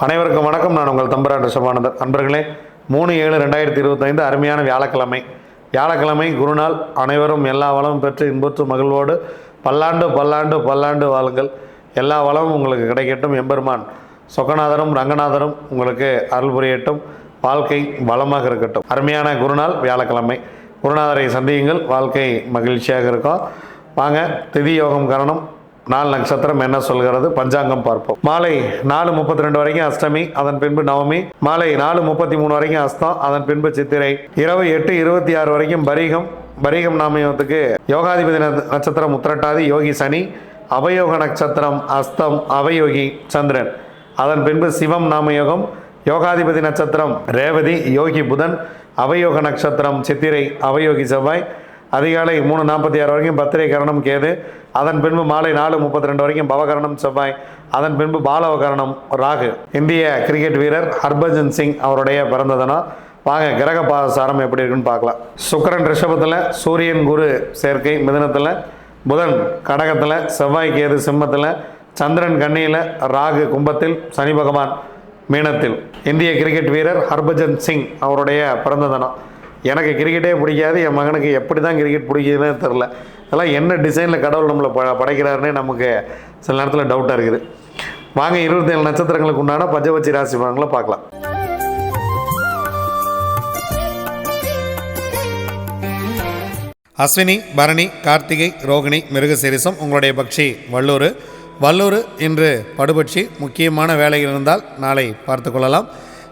அனைவருக்கும் வணக்கம். நான் உங்கள் தம்பரான் ரிஷபானந்தர் நண்பர்களே மூணு ஏழு ரெண்டாயிரத்தி இருபத்தைந்து அருமையான வியாழக்கிழமை. வியாழக்கிழமை குருநாள். அனைவரும் எல்லா வளமும் பெற்று இன்புற்று மகிழ்வோடு பல்லாண்டு பல்லாண்டு பல்லாண்டு வாழுங்கள். எல்லா வளமும் உங்களுக்கு கிடைக்கட்டும். எம்பெருமான் சொக்கநாதரும் ரங்கநாதரும் உங்களுக்கு அருள் புரியட்டும். வாழ்க்கை வளமாக இருக்கட்டும். அருமையான குருநாள் வியாழக்கிழமை. குருநாதரை சந்தியுங்கள். வாழ்க்கை மகிழ்ச்சியாக இருக்கும். வாங்க திதி யோகம் காரணம். நாலு நட்சத்திரம் என்ன சொல்கிறது? பஞ்சாங்கம் பார்ப்போம். மாலை நாலு முப்பத்தி ரெண்டு வரைக்கும் அஷ்டமி அதன் பின்பு நவமி. மாலை நாலு முப்பத்தி மூணு வரைக்கும் அஸ்தம் அதன் பின்பு சித்திரை. இரவு எட்டு இருபத்தி ஆறு வரைக்கும் பரீகம். பரீகம் நாமயத்துக்கு யோகாதிபதி நட்சத்திரம் உத்திரட்டாதி யோகி சனி. அவயோக நட்சத்திரம் அஸ்தம் அவயோகி சந்திரன். அதன் பின்பு சிவம் நாமயோகம். யோகாதிபதி நட்சத்திரம் ரேவதி யோகி புதன். அவயோக நட்சத்திரம் சித்திரை அவயோகி செவ்வாய். அதிகாலை மூணு நாற்பத்தி ஆறு வரைக்கும் பத்திரை கரணம் கேது. அதன் பின்பு மாலை நாலு முப்பத்தி ரெண்டு வரைக்கும் பவகரணம் செவ்வாய். அதன் பின்பு பாலவகரணம் ராகு. இந்திய கிரிக்கெட் வீரர் ஹர்பஜன் சிங் அவருடைய பிறந்த வாங்க கிரக பாசாரம் எப்படி இருக்குன்னு பார்க்கலாம். சுக்கரன் ரிஷபத்தில் சூரியன் குரு சேர்க்கை மிதனத்தில் புதன் கடகத்தில் செவ்வாய் கேது சிம்மத்தில் சந்திரன் கண்ணியில் ராகு கும்பத்தில் சனி பகவான் மீனத்தில். இந்திய கிரிக்கெட் வீரர் ஹர்பஜன் சிங் அவருடைய பிறந்த தினம். எனக்கு கிரிக்கெட்டே பிடிக்காது என் மகனுக்கு எப்படி தான் கிரிக்கெட் பிடிக்குதுன்னே தெரில அதெல்லாம் என்ன டிசைனில் கடவுள் நம்மளை ப படைக்கிறாருன்னே நமக்கு சில நேரத்தில் டவுட்டாக இருக்குது. வாங்க இருபத்தேழு நட்சத்திரங்களுக்கு உண்டான பஞ்சபட்சி ராசி பலன்களை பார்க்கலாம். அஸ்வினி பரணி கார்த்திகை ரோகிணி மிருகசீரிசம் உங்களுடைய பக்ஷி வல்லூர். வல்லூர் இன்று படுபட்சி முக்கியமான வேலைகள் இருந்தால் நாளை பார்த்து கொள்ளலாம்.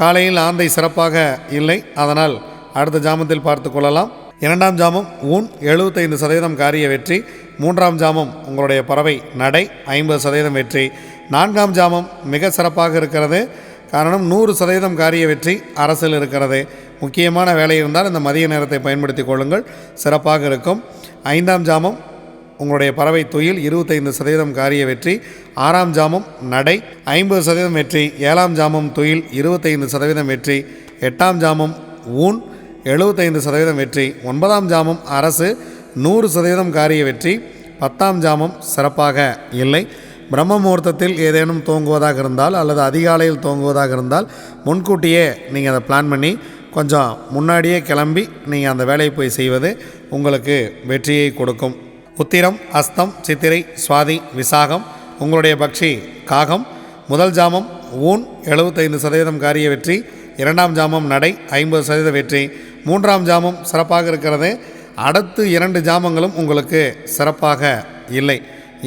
காலையில் ஆந்தை சிறப்பாக இல்லை. அதனால் அடுத்த ஜாமத்தில் பார்த்து கொள்ளலாம். இரண்டாம் ஜாமம் ஊன் எழுபத்தைந்து சதவீதம் காரிய வெற்றி. மூன்றாம் ஜாமம் உங்களுடைய பறவை நடை ஐம்பது சதவீதம் வெற்றி. நான்காம் ஜாமம் மிக சிறப்பாக இருக்கிறது. காரணம் நூறு சதவீதம் காரிய வெற்றி அரசில் இருக்கிறது. முக்கியமான வேலை இருந்தால் இந்த மதிய நேரத்தை பயன்படுத்தி கொள்ளுங்கள். சிறப்பாக இருக்கும். ஐந்தாம் ஜாமம் உங்களுடைய பறவை துயில் இருபத்தைந்து சதவீதம் காரிய வெற்றி ஆறாம் ஜாமம் நடை ஐம்பது சதவீதம் வெற்றி ஏழாம் ஜாமம் தொயில் இருபத்தைந்து சதவீதம் வெற்றி எட்டாம் ஜாமம் ஊன் எழுபத்தைந்து சதவீதம் வெற்றி ஒன்பதாம் ஜாமம் அரசு நூறு சதவீதம் காரிய வெற்றி பத்தாம் ஜாமம் சிறப்பாக இல்லை. பிரம்ம முகூர்த்தத்தில் ஏதேனும் தூங்குவதாக இருந்தால் அல்லது அதிகாலையில் தூங்குவதாக இருந்தால் முன்கூட்டியே நீங்கள் அதை பிளான் பண்ணி கொஞ்சம் முன்னாடியே கிளம்பி நீங்கள் அந்த வேலையை போய் செய்வது உங்களுக்கு வெற்றியை கொடுக்கும். உத்திரம் அஸ்தம் சித்திரை சுவாதி விசாகம் உங்களுடைய பக்ஷி காகம் முதல் ஜாமம் ஊன் எழுபத்தைந்து சதவீதம் காரிய வெற்றி இரண்டாம் ஜாமம் நடை ஐம்பது சதவீத வெற்றி மூன்றாம் ஜாமம் சிறப்பாக இருக்கிறது அடுத்து இரண்டு ஜாமங்களும் உங்களுக்கு சிறப்பாக இல்லை.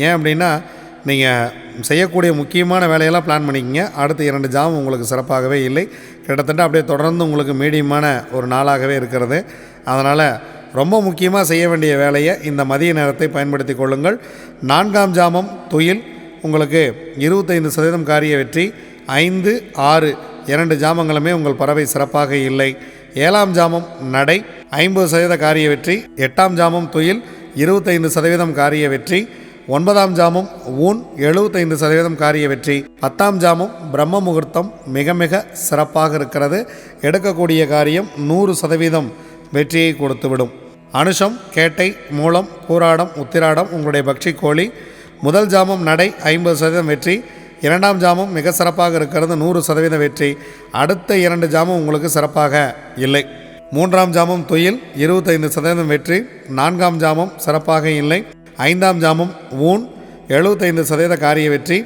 ஏன் அப்படின்னா நீங்கள் செய்யக்கூடிய முக்கியமான வேலையெல்லாம் பிளான் பண்ணிக்கிங்க அடுத்த இரண்டு ஜாமம் உங்களுக்கு சிறப்பாகவே இல்லை. கிட்டத்தட்ட அப்படியே தொடர்ந்து உங்களுக்கு மீடியமான ஒரு நாளாகவே இருக்கிறது. அதனால் ரொம்ப முக்கியமாக செய்ய வேண்டிய வேலையை இந்த மதிய நேரத்தை பயன்படுத்தி கொள்ளுங்கள். நான்காம் ஜாமம் துயில். உங்களுக்கு இருபத்தைந்து சதவீதம் காரிய வெற்றி ஐந்து ஆறு இரண்டு ஜாமங்களுமே உங்கள் பறவை சிறப்பாக இல்லை. ஏழாம் ஜாமம் நடை. ஐம்பது சதவீத காரிய வெற்றி எட்டாம் ஜாமம் துயில். இருபத்தைந்து சதவீதம் காரிய வெற்றி ஒன்பதாம் ஜாமம் ஊன். எழுபத்தைந்து சதவீதம் காரிய வெற்றி. பத்தாம் ஜாமம் பிரம்ம முகூர்த்தம் மிக மிக சிறப்பாக இருக்கிறது. எடுக்கக்கூடிய காரியம் நூறு சதவீதம். வெற்றியை கொடுத்துவிடும். அனுஷம் கேட்டை மூலம் கூராடம் உத்திராடம் உங்களுடைய பக்ஷி கோழி. முதல் ஜாமம் நடை ஐம்பது சதவீதம் வெற்றி. இரண்டாம் ஜாமம் மிக சிறப்பாக இருக்கிறது நூறு சதவீத வெற்றி. அடுத்த இரண்டு ஜாமம் உங்களுக்கு சிறப்பாக இல்லை. மூன்றாம் ஜாமம் துயில் இருபத்தைந்து சதவீதம் வெற்றி. நான்காம் ஜாமம் சிறப்பாக இல்லை. ஐந்தாம் ஜாமம் ஊன் எழுபத்தைந்து சதவீத காரிய வெற்றி.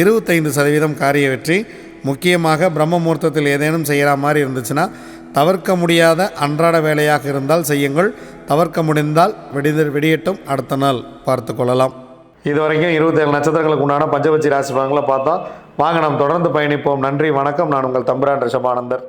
இருபத்தைந்து சதவீதம் காரிய வெற்றி. முக்கியமாக பிரம்ம முகூர்த்தத்தில் ஏதேனும் செய்கிற மாதிரி இருந்துச்சுன்னா தவிர்க்க முடியாத அன்றாட வேலையாக இருந்தால் செய்யுங்கள். தவிர்க்க முடிந்தால் விடிந்து விடியட்டும் அடுத்த நாள் பார்த்து கொள்ளலாம். இது வரைக்கும் இருபத்தேழு நட்சத்திரங்களுக்கு உண்டான பஞ்சபட்சி ராசி பலன்களை பார்த்தோம் வாங்க நாம் தொடர்ந்து பயணிப்போம். நன்றி வணக்கம். நான் உங்கள் தம்பிரான் ரிஷபானந்தர்.